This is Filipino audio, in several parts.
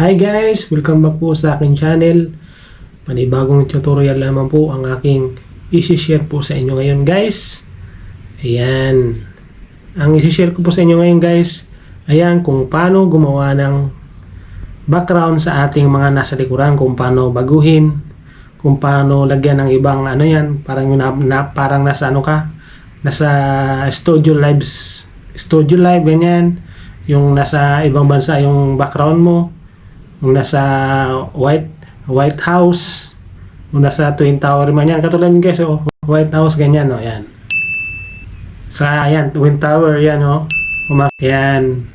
Hi guys! Welcome back po sa aking channel. Panibagong tutorial naman po ang aking isi-share po sa inyo ngayon guys. Ayan. Ang isi-share ko po sa inyo ngayon guys, ayan kung paano gumawa ng background sa ating mga nasa likuran, kung paano baguhin, kung paano lagyan ng ibang ano yan, parang na, na- parang nasa ano ka, nasa studio lives, studio live ganyan, yung nasa ibang bansa yung background mo, yung nasa White White House, yung nasa Twin Tower man yan. Katulad nyo guys, oh, White House, ganyan, oh, yan. Sa, yan, Twin Tower, yan, oh. Uma- yan.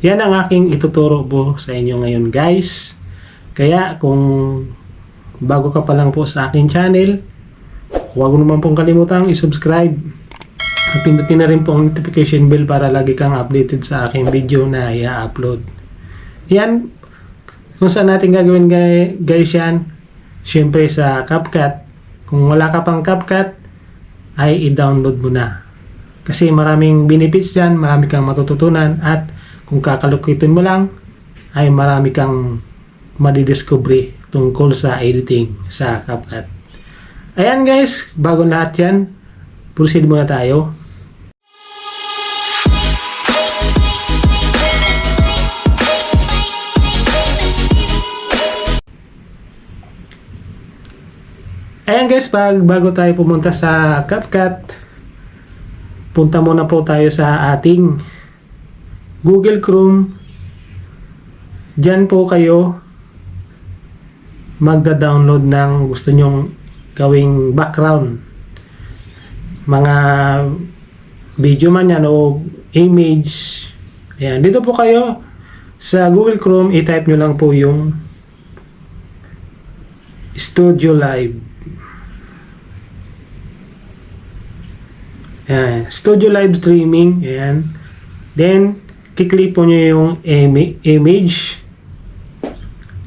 Yan ang aking ituturo po sa inyo ngayon, guys. Kaya, kung bago ka pa lang po sa aking channel, huwag naman pong kalimutang i-subscribe at pindutin na rin po ang notification bell para lagi kang updated sa aking video na i-upload. Yan, kung saan natin gagawin guys yan, syempre sa CapCut. Kung wala ka pang CapCut, ay i-download mo na. Kasi maraming benefits dyan, marami kang matututunan at kung kakalukitin mo lang, ay marami kang madidiscovery tungkol sa editing sa CapCut. Ayan guys, bago lahat yan, proceed muna tayo. Ayan guys, pag bago tayo pumunta sa CapCut, punta muna po tayo sa ating Google Chrome. Diyan po kayo magda-download ng gusto nyong gawing background. Mga video man yan o image. Ayan, dito po kayo sa Google Chrome, i-type nyo lang po yung Studio Live. Ayan, Studio Live Streaming. Ayan. Then, kiklik po nyo yung image.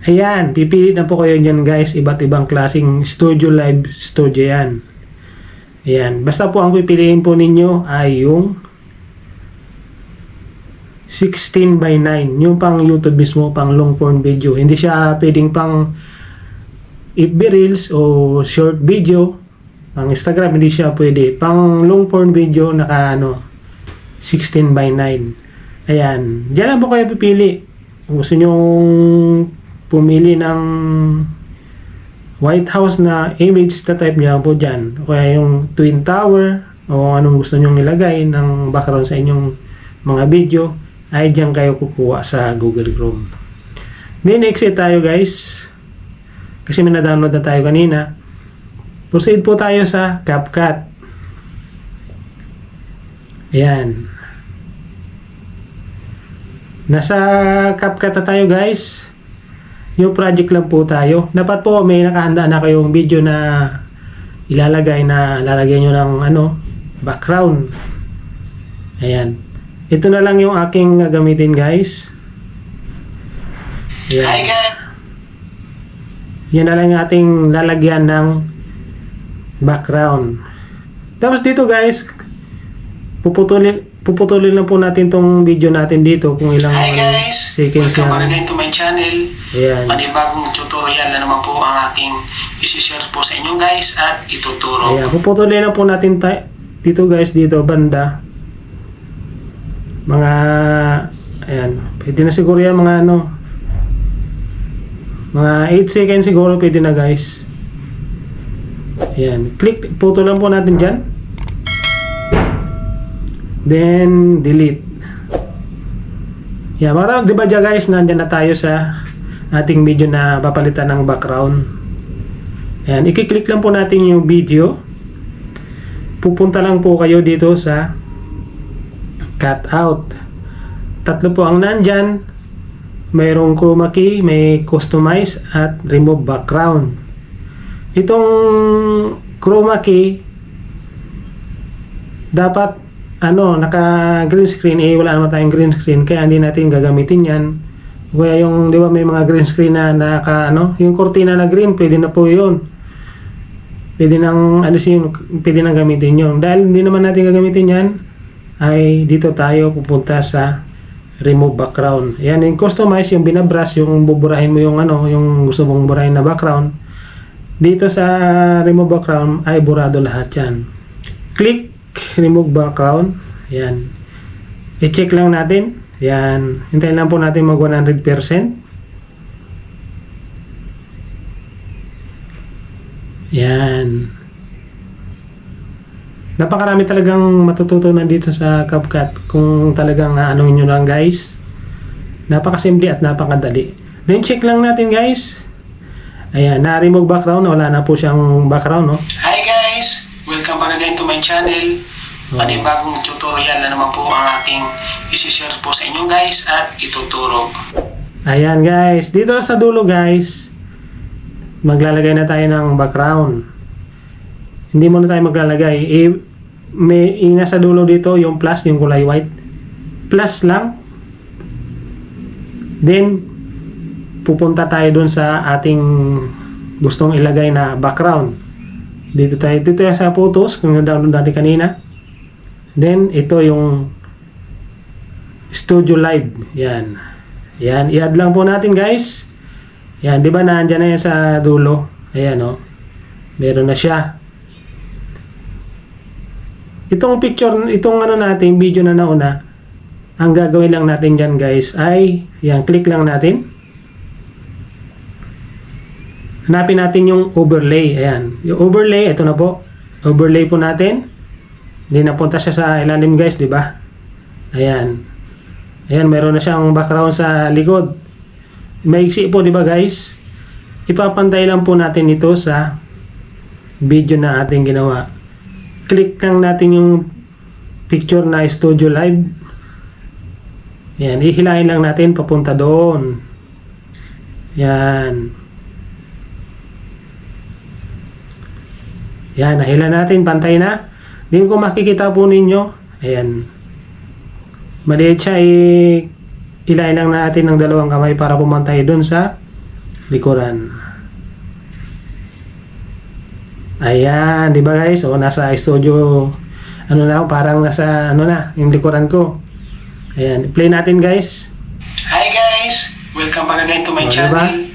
Ayan, pipili na po kayo dyan guys. Iba't ibang klaseng Studio Live Studio yan. Ayan. Basta po ang pipiliin po ninyo ay yung 16 by 9. Yung pang YouTube mismo, pang long form video. Hindi siya pwedeng pang FB Reels o short video. Pang Instagram, hindi siya pwede. Pang long form video, naka ano, 16 by 9. Ayan. Diyan lang po kayo pipili. Kung gusto nyong pumili ng White House na image na type niya po dyan. O kaya yung Twin Tower o anong gusto nyong ilagay ng background sa inyong mga video ay dyan kayo kukuha sa Google Chrome. Then exit tayo guys. Kasi may na-download na tayo kanina. Proceed po tayo sa CapCut. Ayan. Nasa CapCut na tayo guys. New project lang po tayo. Dapat po may nakahanda na kayong video na ilalagay na lalagyan nyo ng ano, background. Ayan. Ito na lang yung aking gagamitin guys. Ayan. Hi guys. Yan na lang yung ating lalagyan ng background. Tapos dito guys, puputulin puputulin lang po natin tong video natin dito kung ilang Hi guys. seconds Welcome again to my channel. Ayan. Panibagong tutorial na naman po ang aking isi-share po sa inyo guys at ituturo. Ayan, puputulin lang po natin dito guys, dito banda. Mga ayan, pwede na siguro yan mga ano mga 8 seconds siguro pwede na guys. Ayan, click, puto lang po natin dyan. Then, delete. Yeah, para, di ba dyan guys, nandyan na tayo sa ating video na papalitan ng background. Ayan, i-click lang po natin yung video. Pupunta lang po kayo dito sa cut out. Tatlo po ang nandyan. Mayroong chroma key, may customize at remove background. Itong chroma key dapat ano, naka green screen eh wala naman tayong green screen kaya hindi natin gagamitin 'yan. Kaya yung 'di ba may mga green screen na naka ano, yung cortina na green pwede na po 'yon. Pwede nang ano siya, pwede nang gamitin 'yon. Dahil hindi naman natin gagamitin 'yan, ay dito tayo pupunta sa remove background. Ayan, yung customize, yung binabrush, yung buburahin mo yung ano, yung gusto mong burahin na background. Dito sa remove background ay burado lahat yan. Click remove background. Ayan. I-check lang natin. Ayan. Hintayin lang po natin mag 100%. Yan. Napakarami talagang matututunan dito sa CapCut kung talagang aanong nyo lang guys. Napakasimple at napakadali. Then check lang natin guys. Ayan, na-remove background. Wala na po siyang background, no? Hi guys! Welcome back again to my channel. Panibagong tutorial na naman po ang aking isi-share po sa inyo guys at ituturo. Ayan guys, dito sa dulo guys, maglalagay na tayo ng background. Hindi muna tayo maglalagay. Eh, may yung nasa dulo dito yung plus, yung kulay white. Plus lang. Then, pupunta tayo dun sa ating gustong ilagay na background. Dito tayo, dito tayo sa photos, kung na-download natin kanina. Then, ito yung Studio Live. Yan. Yan, i-add lang po natin guys. Yan, di ba nandiyan na yan sa dulo? Ayan o. Meron na siya. Itong picture, itong ano natin, video na nauna, ang gagawin lang natin dyan guys ay, yan, click lang natin. Hanapin natin yung overlay. Ayan. Yung overlay, ito na po. Overlay po natin. Hindi napunta siya sa ilalim guys, di ba? Ayan. Ayan, meron na siyang background sa likod. Maiksi po, di ba guys? Ipapantay lang po natin ito sa video na ating ginawa. Click lang natin yung picture na Studio Live. Ayan, ihilahin lang natin papunta doon. Yan. Yan, nahila natin, pantay na. Din kung makikita po ninyo, ayan, maliit siya, i- ilahin lang natin ng dalawang kamay para pumantay doon sa likuran. Ayan, di ba guys? O, nasa studio, ano na ako, parang nasa, ano na, yung likuran ko. Ayan, play natin guys. Hi guys! Welcome back again to my diba? channel.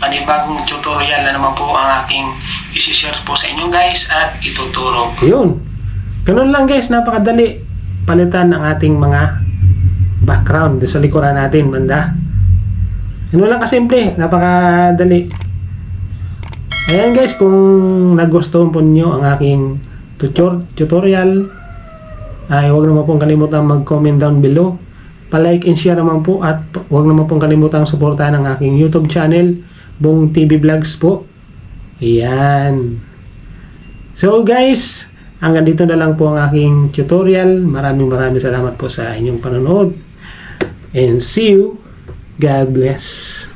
Panibagong tutorial na naman po ang aking isi-share po sa inyo guys at ituturo. Yun. Ganun lang guys, napakadali. Palitan ang ating mga background sa likuran natin, banda. Ganun lang kasimple, napakadali. Ayan guys, kung nagustuhan po niyo ang aking tutor tutorial, ay huwag naman pong kalimutan mag-comment down below. Pa-like and share naman po at huwag naman pong kalimutan suportahan ang aking YouTube channel, Bong TV Vlogs po. Ayan. So guys, hanggang dito na lang po ang aking tutorial. Maraming maraming salamat po sa inyong panonood. And see you. God bless.